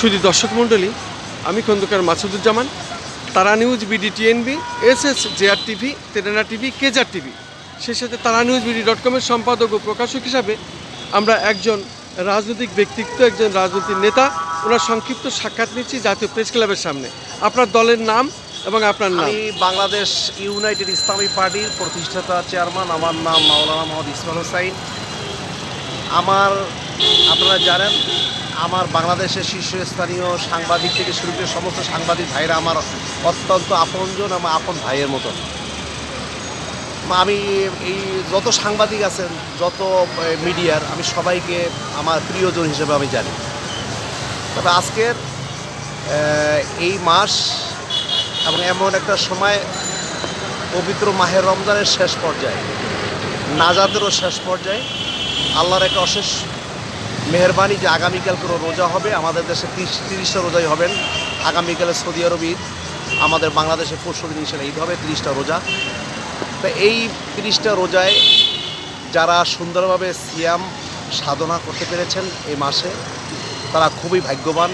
শুধু দর্শক মণ্ডলী, আমি Khandakar Masuduzzaman Tara news BD TNB S S JR TV, তেরেনা TV, কেজার টিভি। সেই সাথে তারা নিউজ বিডি ডট কমের সম্পাদক ও প্রকাশক হিসাবে আমরা একজন রাজনৈতিক ব্যক্তিত্ব, একজন রাজনৈতিক নেতা, ওনার সংক্ষিপ্ত সাক্ষাৎ নিচ্ছি জাতীয় প্রেস ক্লাবের সামনে। আপনার দলের নাম এবং আপনার নাম। বাংলাদেশ ইউনাইটেড ইসলামী পার্টির প্রতিষ্ঠাতা চেয়ারম্যান। আমার নাম মাওলানা মোহাম্মদ ইসমাল হোসাইন। আমার, আপনারা জানেন, আমার বাংলাদেশের শীর্ষস্থানীয় সাংবাদিক থেকে শুরু করে সমস্ত সাংবাদিক ভাইরা আমার অত্যন্ত আপনজন আমার আপন ভাইয়ের মতন। আমি এই যত সাংবাদিক আছেন, যত মিডিয়ার, আমি সবাইকে আমার প্রিয়জন হিসেবে আমি জানি। তবে আজকের এই মাস এবং এমন একটা সময়, পবিত্র মাহের রমজানের শেষ পর্যায়ে নাজাদেরও শেষ পর্যায়ে আল্লাহর একটা অশেষ মেহরবানি যে আগামীকাল কোনো রোজা হবে, আমাদের দেশে তিরিশ, তিরিশটা রোজাই হবেন। আগামীকালে সৌদি আরব ঈদ, আমাদের বাংলাদেশে পরশু দিন ইনশাল্লাহ ঈদ হবে, তিরিশটা রোজা। তো এই তিরিশটা রোজায় যারা সুন্দরভাবে সিয়াম সাধনা করতে পেরেছেন এই মাসে, তারা খুবই ভাগ্যবান।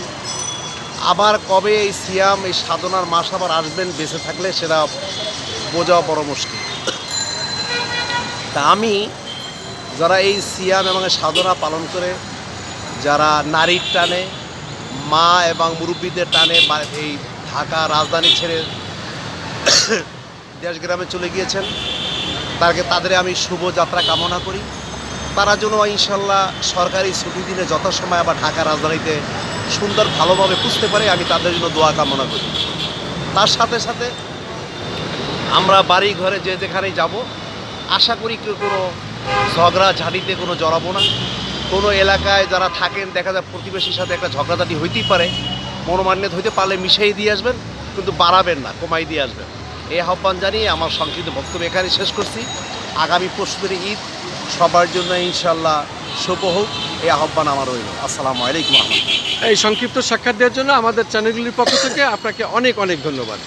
আবার কবে এই সিয়াম, এই সাধনার মাস আবার আসবেন, বেঁচে থাকলে সেটা বোঝা বড় মুশকিল। তা আমি যারা এই সিয়াম এবং সাধনা পালন করে, যারা নারীর টানে, মা এবং মুরব্বীদের টানে এই ঢাকা রাজধানী ছেড়ে দেশ গ্রামে চলে গিয়েছেন, তাকে তাদের আমি শুভ যাত্রা কামনা করি। তারা যেন ইনশাল্লাহ সরকারি ছুটি দিনে যথাসময় আবার ঢাকা রাজধানীতে সুন্দর ভালোভাবে পুষতে পারে, আমি তাদের জন্য দোয়া কামনা করি। তার সাথে সাথে আমরা বাড়ি ঘরে যে যেখানেই যাব, আশা করি কেউ কোনো ঝগড়া ঝাঁটিতে কোনো জড়াবো না। কোনো এলাকায় যারা থাকেন, দেখা যায় প্রতিবেশীর সাথে একটা ঝগড়াঝাটি হইতেই পারে। মনোমান্যত হইতে পারলে মিশিয়ে দিয়ে আসবেন, কিন্তু বাড়াবেন না, কমাই দিয়ে আসবেন। এই আহ্বান জানিয়ে আমার সংক্ষিপ্ত বক্তব্য এখানে শেষ করছি। আগামী পরশুদের ঈদ, সবার জন্য ইনশাল্লাহ শুভ হোক। এই আহ্বান আমার রইল। আসসালামু আলাইকুম এই সংক্ষিপ্ত সাক্ষাৎ দেওয়ার জন্য আমাদের চ্যানেলগুলির পক্ষ থেকে আপনাকে অনেক অনেক ধন্যবাদ।